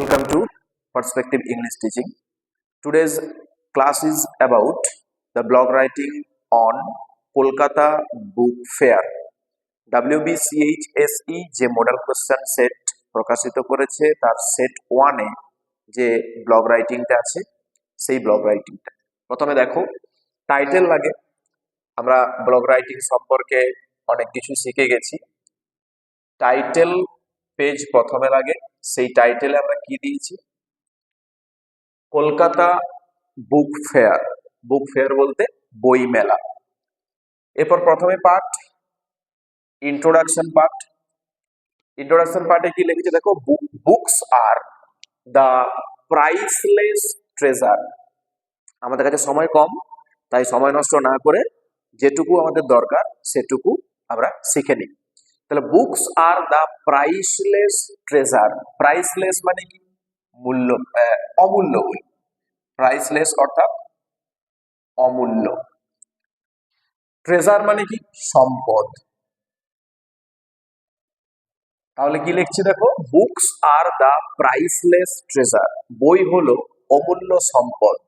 Welcome to Perspective English Teaching. Today's class is about the blog writing on Kolkata Book Fair. WBCHSE যে model question set প্রকাশিত করেছে, তার set ওয়ানে যে blog রাইটিংটা আছে, সেই ব্লগ রাইটিংটা প্রথমে দেখো টাইটেল লাগে আমরা ব্লগ রাইটিং সম্পর্কে অনেক কিছু শিখে গেছি টাইটেল পেজ প্রথমে লাগে সেই টাইটেলে আমরা কি দিয়েছি? Kolkata book fair book fair বলতে বই মেলা এরপর প্রথমে পার্ট ইন্ট্রোডাকশন পার্ট ইন্ট্রোডাকশন পার্টে কি লিখেছে দেখো? Books are the priceless treasure আমাদের কাছে সময় কম, তাই সময় নষ্ট না করে যেটুকু আমাদের দরকার, সেটুকু আমরা শিখে নিই। তাহলে books are the priceless treasure priceless মানে কি? মূল্য অমূল্য বই। প্রাইসলেস অর্থাৎ অমূল্য। ট্রেজার মানে কি? সম্পদ। তাহলে কি লিখছি দেখো? Books are the priceless treasure বই হলো অমূল্য সম্পদ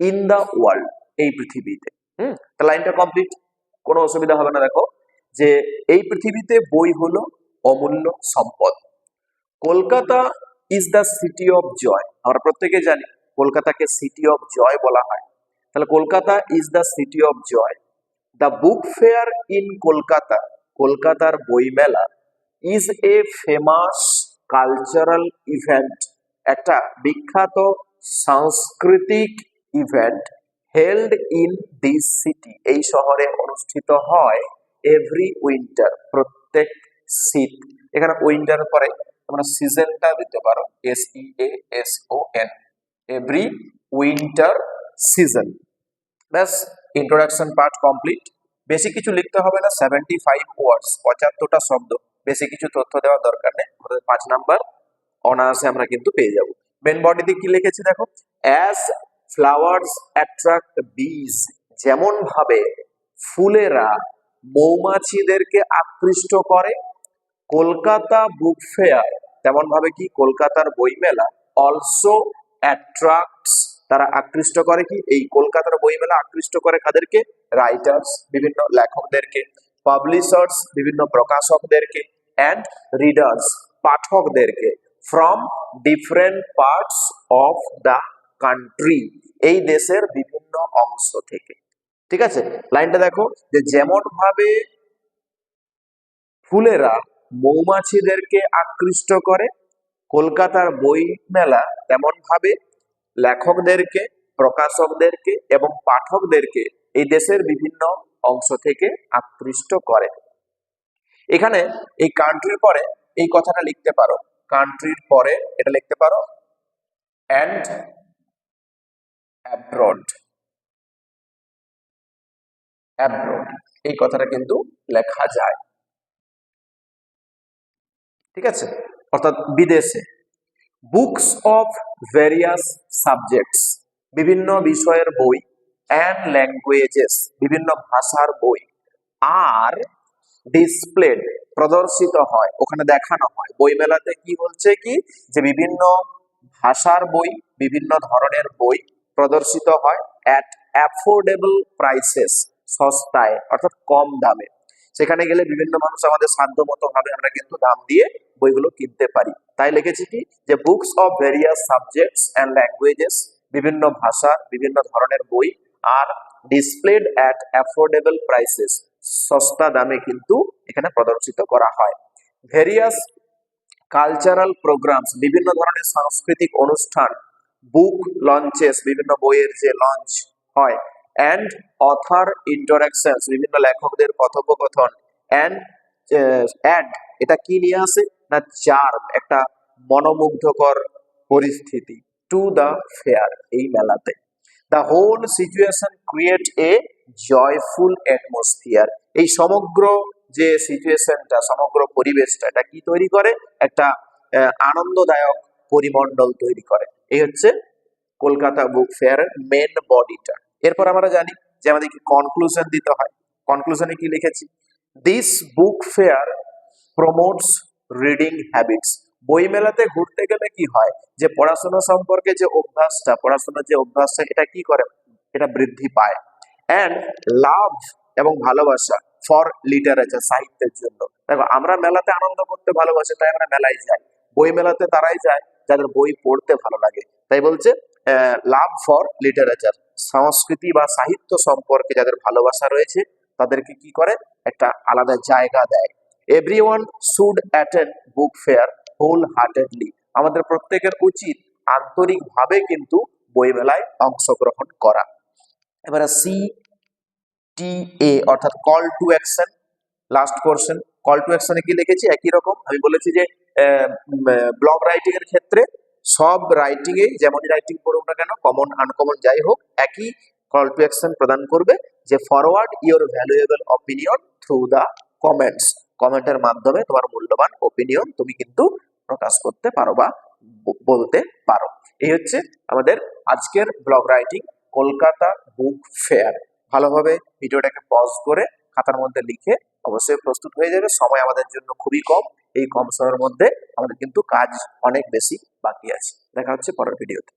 ইন দ্য ওয়ার্ল্ড এই পৃথিবীতে। হুম? লাইনটা কমপ্লিট কোনো অসুবিধা হবে না দেখো। যে এই পৃথিবীতে বই হলো অমূল্য সম্পদ। Kolkata is the city of joy আমরা প্রত্যেকে জানি কলকাতাকে সিটি অফ জয় বলা হয়। তাহলে Kolkata is the city of joy the book fair in Kolkata, কলকাতার বইমেলা is a famous cultural event একটা বিখ্যাত সাংস্কৃতিক event held in this city এই শহরে অনুষ্ঠিত হয় এভরি উইন্টার প্রত্যেক শীত। এখানে উইন্টার পরে তোমরা সিজনটা দিতে পারো S E S O N every winter season ব্যাস ইন্ট্রোডাকশন পার্ট কমপ্লিট বেশি কিছু লিখতে হবে না সেভেন্টি ফাইভ ওয়ার্ডস পঁচাত্তরটা শব্দ। বেশি কিছু তথ্য দেওয়ার দরকার নেই, আমাদের পাঁচ নাম্বার অনায়াসে আমরা কিন্তু পেয়ে যাব। মেন বডিতে কি লিখেছি দেখো? অ্যাজ ফ্লাওয়ার্স অ্যাট্রাক্ট বিজ যেমন ভাবে ফুলেরা মৌমাছিদেরকে আকৃষ্ট করে। কলকাতা বুক ফেয়ার, তেমন ভাবে কি? কলকাতার বইমেলা অলসো অ্যাট্রাক্টস তারা আকৃষ্ট করে কি? এই কলকাতার বইমেলা আকৃষ্ট করে কাদেরকে? রাইটার্স বিভিন্ন লেখকদেরকে পাবলিশার্স বিভিন্ন প্রকাশকদেরকে and readers পাঠকদেরকে from different parts of the country এই দেশের বিভিন্ন অংশ থেকে। ঠিক আছে? লাইনটা দেখো, যে যেমন ভাবে ফুলেরা মৌমাছিদেরকে আকৃষ্ট করে, কলকাতার বই মেলা তেমন ভাবে লেখকদেরকে, প্রকাশকদেরকে এবং পাঠকদেরকে এই দেশের বিভিন্ন অংশ থেকে আকৃষ্ট করে। এখানে এই কান্ট্রির পরে এই কথাটা লিখতে পারো। কান্ট্রির পরে এটা লিখতে পারো। অ্যান্ড অ্যাব্রড অ্যাব্রড এই কথাটা কিন্তু লেখা যায়। ঠিক আছে? অর্থাৎ বিদেশে। বুকস অফ ভেরিয়াস সাবজেক্টস বিভিন্ন বিষয়ের বই অ্যান্ড ল্যাঙ্গুয়েজেস বিভিন্ন ভাষার বই। আর ডিসপ্লেড প্রদর্শিত হয়, ওখানে দেখানো হয়। বইমেলাতে কি বলছে কি? যে বিভিন্ন ভাষার বই, বিভিন্ন ধরনের বই প্রদর্শিত হয় অ্যাট অ্যাফোর্ডেবল প্রাইসেস সস্তায়, অর্থাৎ কম দামে। সেখানে গেলে বিভিন্ন মানুষ আমাদের সাধ্য মতো ভাবে আমরা কিন্তু দাম দিয়ে বইগুলো কিনতে পারি। তাই লিখেছি কি? যে books of various subjects and languages বিভিন্ন ভাষা, বিভিন্ন ধরনের বই আর ডিসপ্লেড অ্যাট অ্যাফোর্ডেবল প্রাইসেস সস্তা দামে কিন্তু এখানে প্রদর্শিত করা হয়। ভেরিয়াস কালচারাল প্রোগ্রামস বিভিন্ন ধরনের সাংস্কৃতিক অনুষ্ঠান বুক লঞ্চেস বিভিন্ন বইয়ের যে লঞ্চ হয় অ্যান্ড অথার ইন্টারাকশনস বিভিন্ন লেখকদের কথোপকথন অ্যান্ড অ্যাড এটা কি নিয়ে আসে না চার্ম একটা মনোমুগ্ধকর পরিস্থিতি টু দ্য ফেয়ার এই মেলাতে। The whole situation create a joyful atmosphere এই সমগ্র যে সিচুয়েশনটা সমগ্র পরিবেশটা এটা কি তৈরি করে? একটা আহ, আনন্দদায়ক পরিমণ্ডল তৈরি করে। এই হচ্ছে কলকাতা বুক ফেয়ারের মেন বডিটা এরপর আমরা জানি যে আমাদেরকে কনক্লুশন দিতে হয়। কনক্লুশনে কি লিখেছি? This book fair promotes reading habits বই মেলাতে ঘুরতে গেলে কি হয়? যে পড়াশোনা সম্পর্কে যে অভ্যাসটা, পড়াশোনার যে অভ্যাসটা, এটা কি করে? এটা বৃদ্ধি পায়। অ্যান্ড লাভ এবং ভালোবাসা ফর লিটারেচার সাহিত্যের জন্য। দেখো, আমরা মেলাতে আনন্দ করতে ভালোবাসি, তাই আমরা মেলায় যাই। বই মেলাতে তারাই যায়, যাদের বই পড়তে ভালো লাগে। তাই বলছে লাভ ফর লিটারেচার সংস্কৃতি বা সাহিত্য সম্পর্কে যাদের ভালোবাসা রয়েছে, তাদেরকে কি করে? একটা আলাদা জায়গা দেয়। Every one should attend book fair wholeheartedly আমাদের প্রত্যেকের উচিত আন্তরিকভাবে কিন্তু বইমেলায় অংশগ্রহণ করা। এবারে সি টি এ অর্থাৎ call to action last portion call to অ্যাকশনে কি লিখেছি? একই রকম। আমি বলেছি যে ব্লগ রাইটিং এর ক্ষেত্রে সব রাইটিং এ যেমনই রাইটিং করুক না কেন কমন আনকমন যাই হোক, একই কল টু অ্যাকশন প্রদান করবে যে forward your valuable opinion through the comments কমেন্টের মাধ্যমে তোমার মূল্যবান ওপিনিয়ন তুমি কিন্তু প্রকাশ করতে পারো বা বলতে পারো। এই হচ্ছে আমাদের আজকের blog writing Kolkata book fair ভালোভাবে ভিডিওটাকে পজ করে খাতার মধ্যে লিখে অবশ্যই প্রস্তুত হয়ে যাবে। সময় আমাদের জন্য খুবই কম। এই কম সময়ের মধ্যে আমাদের কিন্তু কাজ অনেক বেশি বাকি আছে। দেখা হচ্ছে পরের ভিডিওতে।